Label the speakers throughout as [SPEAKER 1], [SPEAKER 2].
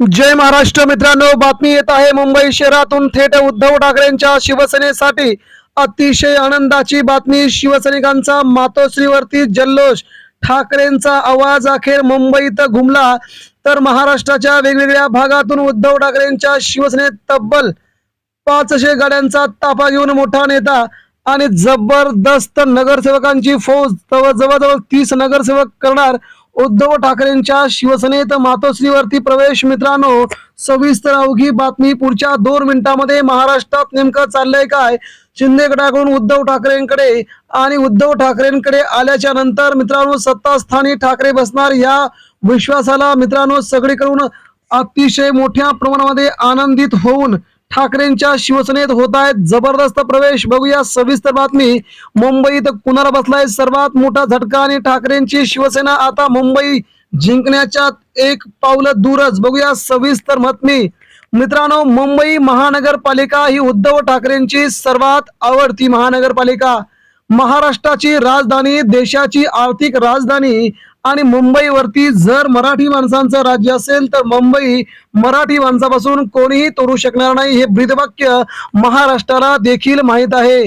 [SPEAKER 1] जय महाराष्ट्र मित्रांनो बातमी येत आहे मुंबई शहरातून थेट उद्धव ठाकरेंच्या शिवसेनेसाठी. अतिशय आनंदाची बातमी शिवसैनिकांचा मातोश्रीवरती जल्लोष. ठाकरेंचा आवाज अखेर मुंबईत घुमला. तर महाराष्ट्राच्या वेगवेगळ्या भागातून उद्धव ठाकरेंच्या शिवसेनेत तब्बल पाचशे गाड्यांचा ताफा घेऊन मोठा नेता आणि जबरदस्त नगरसेवकांची फौज जवळजवळ तीस नगरसेवक करणार उद्धव ठाकरेंच्या शिवसेनेत मातोश्रीवरती प्रवेश. मित्रांनो सविस्तर अवघी बातमी पुढच्या दोन मिनिटांमध्ये महाराष्ट्रात नेमकं चाललंय काय? शिंदे गटाकडून उद्धव ठाकरेंकडे आणि उद्धव ठाकरेंकडे आल्याच्यानंतर मित्रांनो सत्तास्थानी ठाकरे बसणार या विश्वासाला मित्रांनो सगळीकडून अतिशय मोठ्या प्रमाणामध्ये आनंदित होऊन ठाकरेंच्या शिवसेनेत होत आहेत जबरदस्त प्रवेश. बघूया सविस्तर बातमी. मुंबईत कुणाला बसलाय? सर्वात मोठा झटका आणि ठाकरेंची शिवसेना आता मुंबई जिंकण्याच्या एक पावलं दूरच. बघूया सविस्तर बातमी. मित्रांनो मुंबई महानगरपालिका ही उद्धव ठाकरेंची सर्वात आवडती महानगरपालिका. महाराष्ट्राची राजधानी देशाची आर्थिक राजधानी आणि मुंबईवरती जर मराठी माणसांचं राज्य असेल तर मुंबई मराठी माणसापासून कोणीही तोडू शकणार नाही. हे ब्रीदवाक्य महाराष्ट्राला देखील माहीत आहे.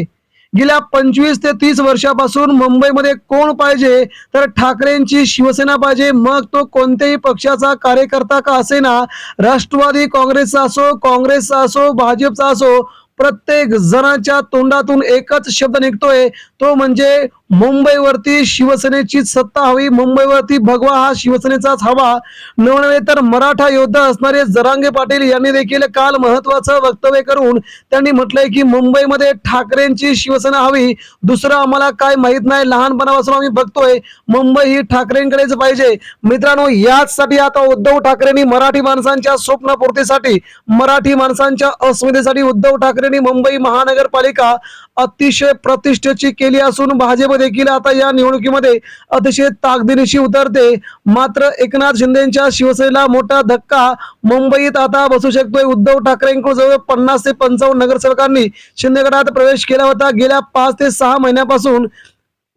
[SPEAKER 1] गेल्या पंचवीस ते तीस वर्षापासून मुंबईमध्ये कोण पाहिजे तर ठाकरेंची शिवसेना पाहिजे. मग तो कोणत्याही पक्षाचा कार्यकर्ता का असेना? राष्ट्रवादी काँग्रेसचा असो काँग्रेसचा असो भाजपचा असो प्रत्येक जणाच्या तोंडातून एकच शब्द निघतोय. तो म्हणजे मुंबईवरती शिवसेनेची सत्ता हवी. मुंबईवरती भगवा हा शिवसेनेचाच हवा. नव्हे तर मराठा योद्धा असणारे जरांगे पाटील यांनी देखील काल महत्वाचं वक्तव्य करून त्यांनी म्हटलंय की मुंबईमध्ये ठाकरेंची शिवसेना हवी. दुसरं आम्हाला काय माहीत नाही. लहानपणापासून आम्ही बघतोय मुंबई ही ठाकरेंकडेच पाहिजे. मित्रांनो याचसाठी आता उद्धव ठाकरेंनी मराठी माणसांच्या स्वप्नपूर्तीसाठी मराठी माणसांच्या अस्मितेसाठी उद्धव ठाकरेंनी मुंबई महानगरपालिका अतिशय प्रतिष्ठेची केली असून भाजप देखील आता या निवडणुकीमध्ये अतिशय ताकदीनिशी उतरते. मात्र एकनाथ शिंदेच्या शिवसेनेला मोठा धक्का. मुंबईत आता बसू शकतोय उद्धव ठाकरेंकडून जवळ पन्नास ते पंचावन्न नगरसेवकांनी. शिंदे गटात प्रवेश केला होता. गेल्या पाच ते सहा महिन्यापासून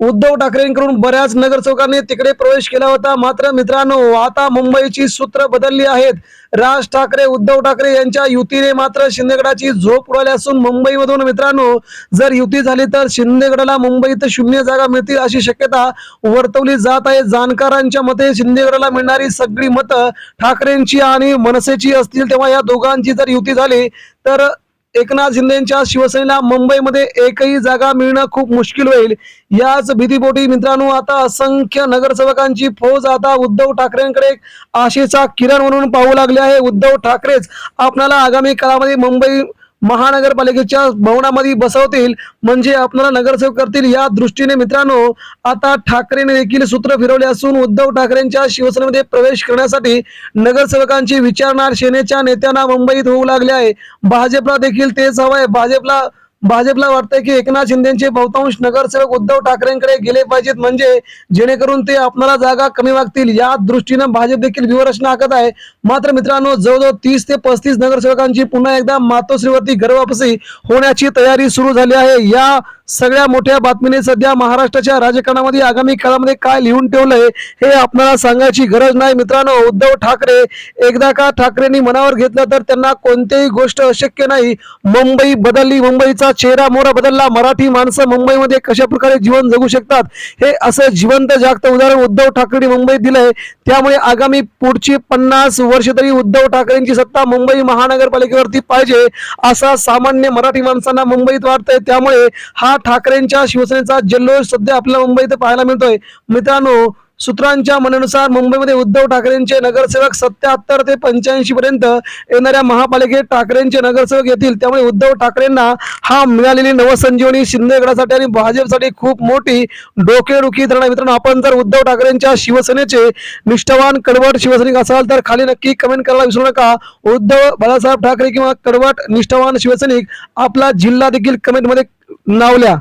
[SPEAKER 1] उद्धव ठाकरेंकडून बऱ्याच नगरसेवकांनी तिकडे प्रवेश केला होता. मात्र मित्रांनो आता मुंबईची सूत्र बदलली आहेत. राज ठाकरे उद्धव ठाकरे यांच्या युतीने मात्र शिंदेगडाची झोप उडाली असून मुंबईमधून मित्रांनो जर युती झाली तर शिंदेगडाला मुंबईत शून्य जागा मिळतील अशी शक्यता वर्तवली जात आहे. जाणकारांच्या मते शिंदेगडाला मिळणारी सगळी मतं ठाकरेंची आणि मनसेची असतील. तेव्हा या दोघांची जर युती झाली तर एकनाथ शिंदेच्या शिवसेनेला मुंबईमध्ये एकही जागा मिळणं खूप मुश्किल होईल. याच भीतीपोटी मित्रांनो आता असंख्य नगरसेवकांची फौज आता उद्धव ठाकरेंकडे आशेचा किरण म्हणून पाहू लागले आहे. उद्धव ठाकरेच आपणाला आगामी काळामध्ये मुंबई महानगरपालिकेच्या भवनामध्ये बसवतील म्हणजे आपल्याला नगरसेवक करतील. या दृष्टीने मित्रांनो आता ठाकरेने देखील सूत्र फिरवले असून उद्धव ठाकरेंच्या शिवसेनेमध्ये प्रवेश करण्यासाठी नगरसेवकांची विचारणार सेनेच्या नेत्यांना मुंबईत होऊ लागले आहे. भाजपला देखील तेच हवं आहे. भाजपला भाजपला वाटतंय की एकनाथ शिंदेचे बहुतांश नगरसेवक उद्धव ठाकरेंकडे गेले पाहिजेत. म्हणजे जेणेकरून ते आपणाला जागा कमी मागतील. या दृष्टीनं भाजप देखील व्यूहरचना आखत आहे. मात्र मित्रांनो जवळजवळ तीस ते पस्तीस नगरसेवकांची पुन्हा एकदा मातोश्रीवरती घरवापसी होण्याची तयारी सुरू झाली आहे. या सगळ्या मोठ्या बातमीने सध्या महाराष्ट्राच्या राजकारणामध्ये आगामी काळामध्ये काय लिहून ठेवलंय हे आपल्याला सांगायची गरज नाही. मित्रांनो उद्धव ठाकरे एकदा का ठाकरेंनी मनावर घेतलं तर त्यांना कोणतीही गोष्ट अशक्य नाही. मुंबई बदलली मुंबईचा चेहरा मोरा बदलला मराठी माणसं मुंबईमध्ये कशा प्रकारे जीवन जगू शकतात? हे असं जिवंत जागत उदाहरण उद्धव ठाकरेंनी मुंबईत दिलंय. त्यामुळे आगामी पुढची पन्नास वर्ष तरी उद्धव ठाकरेंची सत्ता मुंबई महानगरपालिकेवरती पाहिजे असा सामान्य मराठी माणसांना मुंबईत वाटतंय. त्यामुळे हा ठाकरेंच्या शिवसेनेचा जल्लोष सध्या आपल्याला मुंबईत पाहायला मिळतोय. मित्रांनो सूत्रांच्या म्हणण्यानुसार मुंबईमध्ये उद्धव ठाकरेंचे नगरसेवक सत्याहत्तर ते पंच्याऐंशी पर्यंत येणाऱ्या महापालिकेत ठाकरेंचे नगरसेवक येतील. त्यामुळे उद्धव ठाकरेंना हा मिळालेली नवसंजीवनी शिंदेगडासाठी आणि भाजपसाठी खूप मोठी डोकेडुखी ठरणार. मित्रांनो आपण जर उद्धव ठाकरेंच्या शिवसेनेचे निष्ठावान कडवट शिवसैनिक असाल तर खाली नक्की कमेंट करायला विसरू नका. उद्धव बाळासाहेब ठाकरे किंवा कडवट निष्ठावान शिवसैनिक आपला जिल्हा देखील कमेंटमध्ये नावल्या.